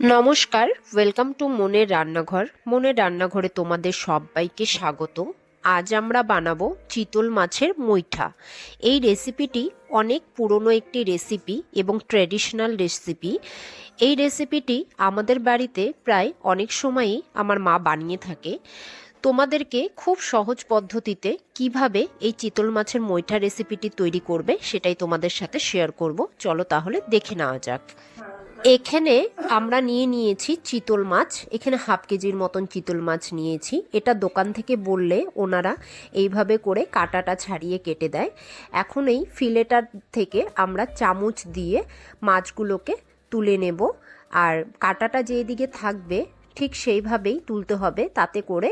নমস্কার welcome to মনের রান্নাঘর। মনের রান্নাঘরে তোমাদের সবাইকে স্বাগত আজ আমরা বানাবো চিতল মাছের মুইঠা এই রেসিপিটি অনেক পুরনো একটি রেসিপি এবং ট্র্যাডিশনাল রেসিপি এই রেসিপিটি আমাদের বাড়িতে প্রায় অনেক সময়ই আমার মা বানিয়ে থাকে। তোমাদেরকে খুব সহজ পদ্ধতিতে কীভাবে এই চিতল মাছের মইঠা রেসিপিটি তৈরি করবে সেটাই তোমাদের সাথে শেয়ার করব। চলো তাহলে দেখে নেওয়া যাক। এখানে আমরা নিয়ে নিয়েছি চিতল মাছ। এখানে হাফ কেজির মতন চিতল মাছ নিয়েছি। এটা দোকান থেকে বললে ওনারা এইভাবে করে কাটাটা ছাড়িয়ে কেটে দেয়। এখন এই ফিলেটার থেকে আমরা চামচ দিয়ে মাছগুলোকে তুলে নেব। আর কাটাটা যেদিকে থাকবে ঠিক সেইভাবেই তুলতে হবে। তাতে করে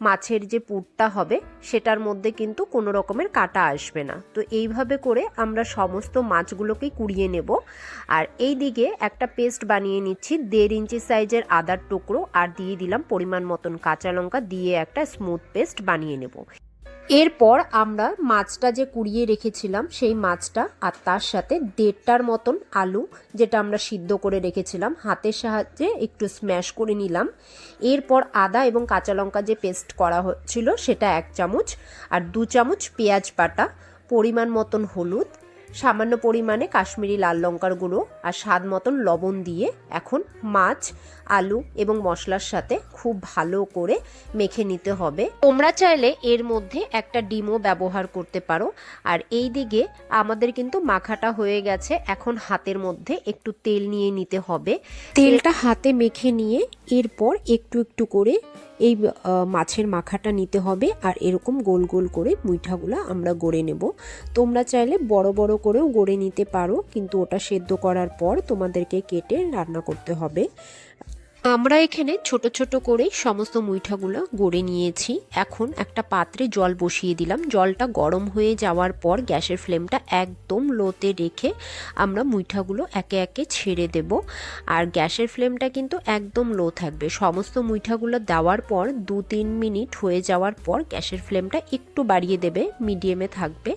মাছের যে পুরটা হবে, সেটার মধ্যে কিন্তু কোনো রকমের কাটা আসবে না। তো এইভাবে করে আমরা সমস্ত মাছগুলোকেই কুড়িয়ে নেব। আর এই দিকে একটা পেস্ট বানিয়ে নিচ্ছি, দেড় ইঞ্চি সাইজের আদার টুকরো, আর দিয়ে দিলাম পরিমাণ মতন কাঁচা লঙ্কা, দিয়ে একটা স্মুথ পেস্ট বানিয়ে নেব। এরপর আমরা মাছটা যে কুড়িয়ে রেখেছিলাম, সেই মাছটা আর তার সাথে দেড়টার মতন আলু যেটা আমরা সিদ্ধ করে রেখেছিলাম, হাতের সাহায্যে একটু স্ম্যাশ করে নিলাম। এরপর আদা এবং কাঁচা লঙ্কা যে পেস্ট করা হচ্ছিল, সেটা এক চামচ আর দু চামচ পেঁয়াজ বাটা, পরিমাণ মতন হলুদ সামান্য পরিমাণে কাশ্মীরি লাল লঙ্কার গুঁড়ো আর স্বাদ মতন লবণ দিয়ে এখন মাছ, আলু এবং মশলার সাথে খুব ভালো করে মেখে নিতে হবে। তোমরা চাইলে এর মধ্যে একটা ডিমও ব্যবহার করতে পারো। আর এই দিকে আমাদের কিন্তু মাখাটা হয়ে গেছে। এখন হাতের মধ্যে একটু তেল নিয়ে নিতে হবে। তেলটা হাতে মেখে নিয়ে এরপর একটু একটু করে এই মাছের মাখাটা নিতে হবে আর এরকম গোল গোল করে মুইঠাগুলো আমরা গড়ে নেব। তোমরা চাইলে বড় বড় করেও গড়ে নিতে পারো, কিন্তু ওটা সেদ্ধ করার পর তোমাদেরকে কেটে রান্না করতে হবে। আমরা এখানে ছোট ছোট করে সমস্ত মুইঠাগুলো গড়ে নিয়েছি। এখন একটা পাত্রে জল বসিয়ে দিলাম। জলটা গরম হয়ে যাওয়ার পর গ্যাসের ফ্লেমটা একদম লোতে রেখে আমরা মুইঠাগুলো একে একে ছেড়ে দেব। আর গ্যাসের ফ্লেমটা কিন্তু একদম লো থাকবে। সমস্ত মুইঠাগুলো দেওয়ার পর দু তিন মিনিট হয়ে যাওয়ার পর গ্যাসের ফ্লেমটা একটু বাড়িয়ে দেবে, মিডিয়ামে থাকবে।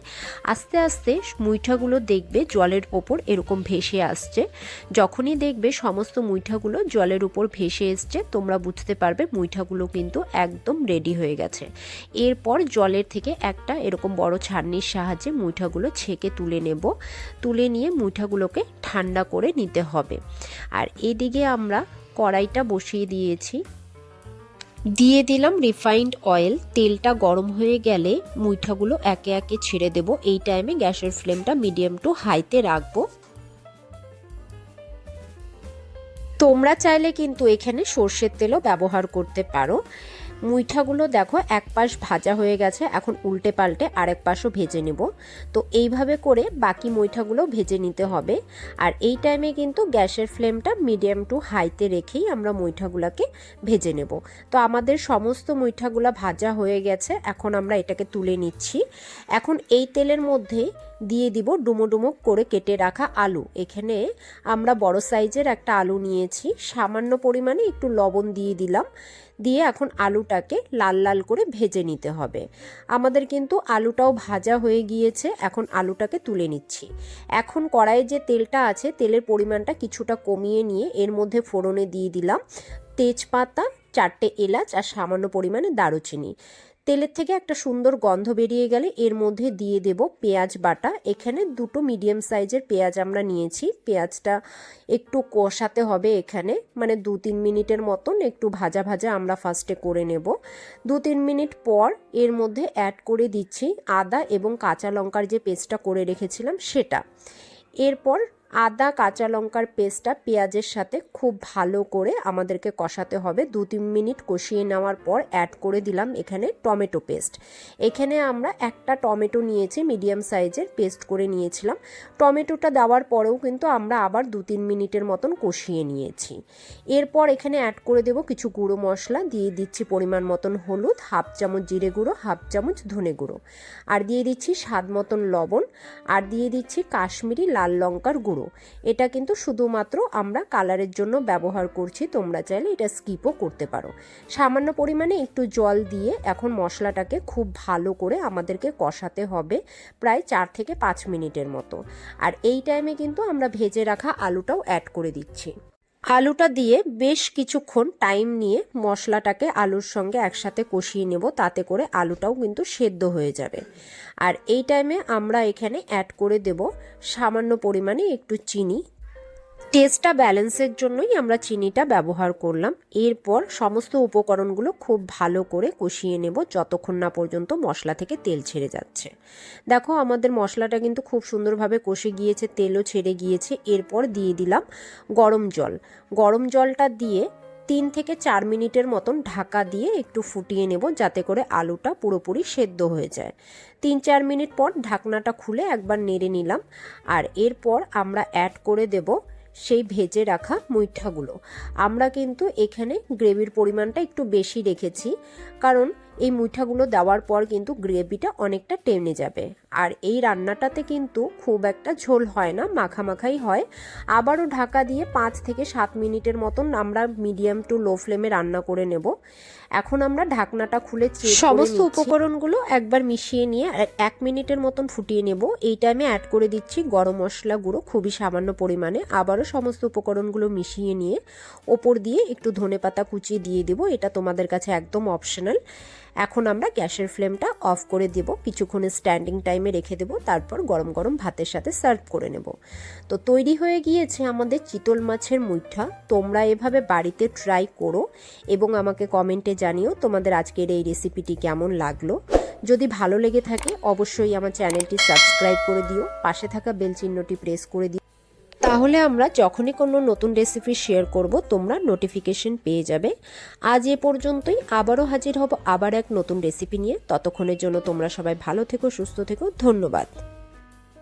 আস্তে আস্তে মুইঠাগুলো দেখবে জলের ওপর এরকম ভেসে আসছে। যখনই দেখবে সমস্ত মুইঠাগুলো জলের উপর ভেসে এসছে, তোমরা বুঝতে পারবে মুইঠাগুলো কিন্তু একদম রেডি হয়ে গেছে। এরপর জলের থেকে একটা এরকম বড় ছাড়নির সাহায্যে মুইঠাগুলো ছেঁকে তুলে নেব। তুলে নিয়ে মুইঠাগুলোকে ঠান্ডা করে নিতে হবে। আর এদিকে আমরা কড়াইটা বসিয়ে দিয়েছি। দিয়ে দিলাম রিফাইন্ড অয়েল তেলটা গরম হয়ে গেলে মুইঠাগুলো একে একে ছেড়ে দেব। এই টাইমে গ্যাসের ফ্লেমটা মিডিয়াম টু হাইতে রাখব। তোমরা চাইলে কিন্তু এখানে সর্ষের তেলও ব্যবহার করতে পারো। মুইঠাগুলো দেখো, এক পাশ ভাজা হয়ে গেছে, এখন উল্টে পাল্টে আরেক পাশও ভেজে নেব। তো এইভাবে করে বাকি মুইঠাগুলো ভেজে নিতে হবে। আর এই টাইমে কিন্তু গ্যাসের ফ্লেমটা মিডিয়াম টু হাইতে রেখেই আমরা মুইঠাগুলোকে ভেজে নেব। তো আমাদের সমস্ত মুইঠাগুলো ভাজা হয়ে গেছে, এখন আমরা এটাকে তুলে নিচ্ছি। এখন এই তেলের মধ্যে দিয়ে দিব ডুমো ডুমো করে কেটে রাখা আলু। এখানে আমরা বড় সাইজের একটা আলু নিয়েছি। সামান্য পরিমাণে একটু লবণ দিয়ে দিলাম। দিয়ে এখন আলুটাকে লাল লাল করে ভেজে নিতে হবে। আমাদের কিন্তু আলুটাও ভাজা হয়ে গিয়েছে। এখন আলুটাকে তুলে নিচ্ছি। এখন কড়াইয়ে যে তেলটা আছে, তেলের পরিমাণটা কিছুটা কমিয়ে নিয়ে এর মধ্যে ফোড়নে দিয়ে দিলাম তেজপাতা, চারটে এলাচ আর সামান্য পরিমাণে দারুচিনি। তেলের থেকে একটা সুন্দর গন্ধ বেরিয়ে গেলে এর মধ্যে দিয়ে দেব পেঁয়াজ বাটা। এখানে দুটো মিডিয়াম সাইজের পেঁয়াজ আমরা নিয়েছি। পেঁয়াজটা একটু কষাতে হবে এখানে। মানে দু তিন মিনিটের মতন একটু ভাজা ভাজা আমরা ফার্স্টে করে নেব। দু তিন মিনিট পর এর মধ্যে অ্যাড করে দিচ্ছি আদা এবং কাঁচা লঙ্কার যে পেস্টটা করে রেখেছিলাম সেটা। এরপর আদা, কাঁচা লঙ্কার পেস্টটা পেঁয়াজের সাথে খুব ভালো করে আমাদেরকে কষাতে হবে। দু তিন মিনিট কষিয়ে নেওয়ার পর অ্যাড করে দিলাম এখানে টমেটো পেস্ট। এখানে আমরা একটা টমেটো নিয়েছি মিডিয়াম সাইজের পেস্ট করে নিয়েছিলাম। টমেটোটা দেওয়ার পরেও কিন্তু আমরা আবার দু তিন মিনিটের মতন কষিয়ে নিয়েছি। এরপর এখানে অ্যাড করে দেব কিছু গুঁড়ো মশলা। দিয়ে দিচ্ছি পরিমাণ মতন হলুদ হাফ চামচ জিরে গুঁড়ো হাফ চামচ ধনে গুঁড়ো। আর দিয়ে দিচ্ছি স্বাদ মতন লবণ। আর দিয়ে দিচ্ছি কাশ্মীরি লাল লঙ্কার গুঁড়ো। এটা কিন্তু শুধুমাত্র আমরা কালারের জন্য ব্যবহার করছি, তোমরা চাইলে এটা স্কিপও করতে পারো। সামান্য পরিমাণে একটু জল দিয়ে এখন মশলাটাকে খুব ভালো করে আমাদেরকে কষাতে হবে প্রায় চার থেকে পাঁচ মিনিটের মতো। আর এই টাইমে কিন্তু আমরা ভেজে রাখা আলুটাও অ্যাড করে দিচ্ছি। আলুটা দিয়ে বেশ কিছুক্ষণ টাইম নিয়ে মশলাটাকে আলুর সঙ্গে একসাথে কষিয়ে নেব, তাতে করে আলুটাও কিন্তু সেদ্ধ হয়ে যাবে। আর এই টাইমে আমরা এখানে অ্যাড করে দেব সামান্য পরিমাণে একটু চিনি টেস্টটা ব্যালেন্সের জন্যই আমরা চিনিটা ব্যবহার করলাম। এরপর সমস্ত উপকরণগুলো খুব ভালো করে কষিয়ে নেব যতক্ষণ না পর্যন্ত মশলা থেকে তেল ছেড়ে যাচ্ছে। দেখো, আমাদের মশলাটা কিন্তু খুব সুন্দরভাবে কষে গিয়েছে, তেলও ছেড়ে গিয়েছে। এরপর দিয়ে দিলাম গরম জল। গরম জলটা দিয়ে তিন থেকে চার মিনিটের মতন ঢাকা দিয়ে একটু ফুটিয়ে নেব যাতে করে আলুটা পুরোপুরি সেদ্ধ হয়ে যায়। তিন চার মিনিট পর ঢাকনাটা খুলে একবার নেড়ে নিলাম। আর এরপর আমরা অ্যাড করে দেব সেই ভেজে রাখা মুইঠাগুলো। আমরা কিন্তু এখানে গ্রেভির পরিমাণটা একটু বেশি রেখেছি। কারণ এই মুইঠাগুলো দেওয়ার পর কিন্তু গ্রেভিটা অনেকটা টেনে যাবে। আর এই রান্নাটাতে কিন্তু খুব একটা ঝোল হয় না মাখামাখাই হয়। আবারও ঢাকা দিয়ে পাঁচ থেকে সাত মিনিটের মতন আমরা মিডিয়াম টু লো ফ্লেমে রান্না করে নেব। এখন আমরা ঢাকনাটা খুলে সমস্ত উপকরণগুলো একবার মিশিয়ে নিয়ে এক মিনিটের মতন ফুটিয়ে নেব। এই টাইমে অ্যাড করে দিচ্ছি গরম মশলা গুঁড়ো খুবই সামান্য পরিমাণে। আবারও সমস্ত উপকরণগুলো মিশিয়ে নিয়ে ওপর দিয়ে একটু ধনে পাতা কুচিয়ে দিয়ে দেবো। এটা তোমাদের কাছে একদম অপশনাল এখন আমরা গ্যাসের ফ্লেমটা অফ করে দেব, কিছুক্ষণ স্ট্যান্ডিং টাইমে রেখে দেব, তারপর গরম গরম ভাতের সাথে সার্ভ করে নেব। তো তৈরি হয়ে গিয়েছে আমাদের চিতল মাছের মুইঠা তোমরা এভাবে বাড়িতে ট্রাই করো এবং আমাকে কমেন্টে জানিও তোমাদের আজকের এই রেসিপিটি কেমন লাগল। যদি ভালো লেগে থাকে, অবশ্যই আমার চ্যানেলটি সাবস্ক্রাইব করে দিও, পাশে থাকা বেল চিহ্নটি প্রেস করে দিও। তাহলে আমরা যখনই কোনো নতুন রেসিপি শেয়ার করব, তোমরা নোটিফিকেশন পেয়ে যাবে। আজ এ পর্যন্তই, আবারও হাজির হব আবার এক নতুন রেসিপি নিয়ে। ততক্ষণের জন্য তোমরা সবাই ভালো থেকো, সুস্থ থেকো, ধন্যবাদ।